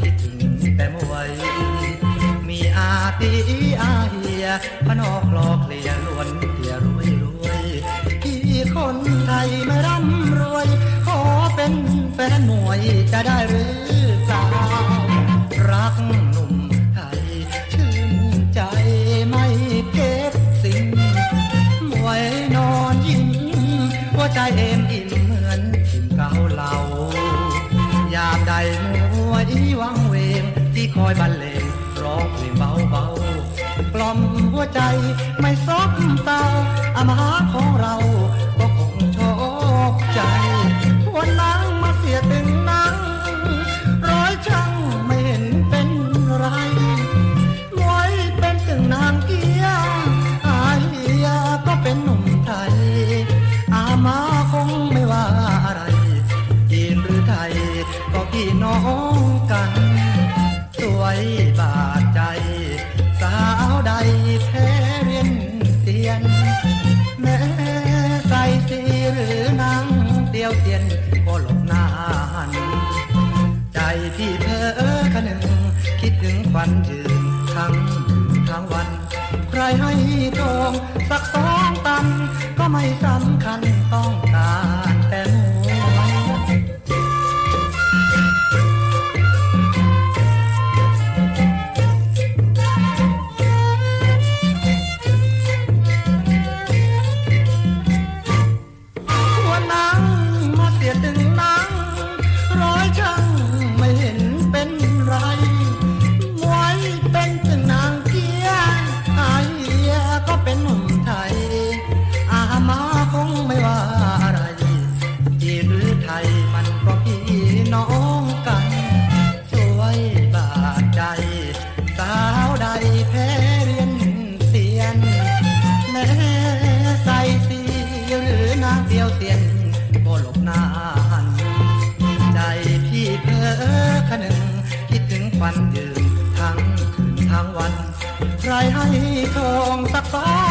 คิดถึงแต่ม่ไหวมีอาตีอาเฮียพนอกลอกเลียล้วนเฮียรวยรวยพี่คนไทยไม่ร่ำรวย ขอเป็นแฟนหน่วยจะได้หรือเปล่ารักหนุ่มไทยชื่นใจไม่เก็บสิ่งมวยนอนยิ้มว่าใจเอ็มอิ่มเหมือนอิ่เก่าเหล่ายามใดมวย วังเวงที่คอยบรรเลงร้องเพลงเบาเบาๆกล่อมหัวใจไม่ซบเศร้าอามาของเราก็คงโชคใจวันนั่งมาเสียตึงนั่งร้อยช่างไม่เห็นเป็นไรมวยเป็นถึงนางเกียอาเฮียก็เป็นหนุ่มไทย อามาคงไม่ว่าอะไรจีนหรือไทยก็พี่น้อง กัน สวยบาดใจ สาวใดแพ้เรียนเตียน แม้ใส่สีหรือนางเดียวเตียนก็หลบหน้าหัน ใจพี่เพ้อคะนึงคิดถึงควันยืนทั้งทั้งวัน ใครให้ทองสักสองตัน ก็ไม่สำคัญต้อง แม้ใส่สีหรือนางเดียวเตียนก็หลบหน้าหันใจพี่เพ้อคะนึงคิดถึงควันยืนทั้งคืนทั้งวัน ใครให้ทองสักฝ้า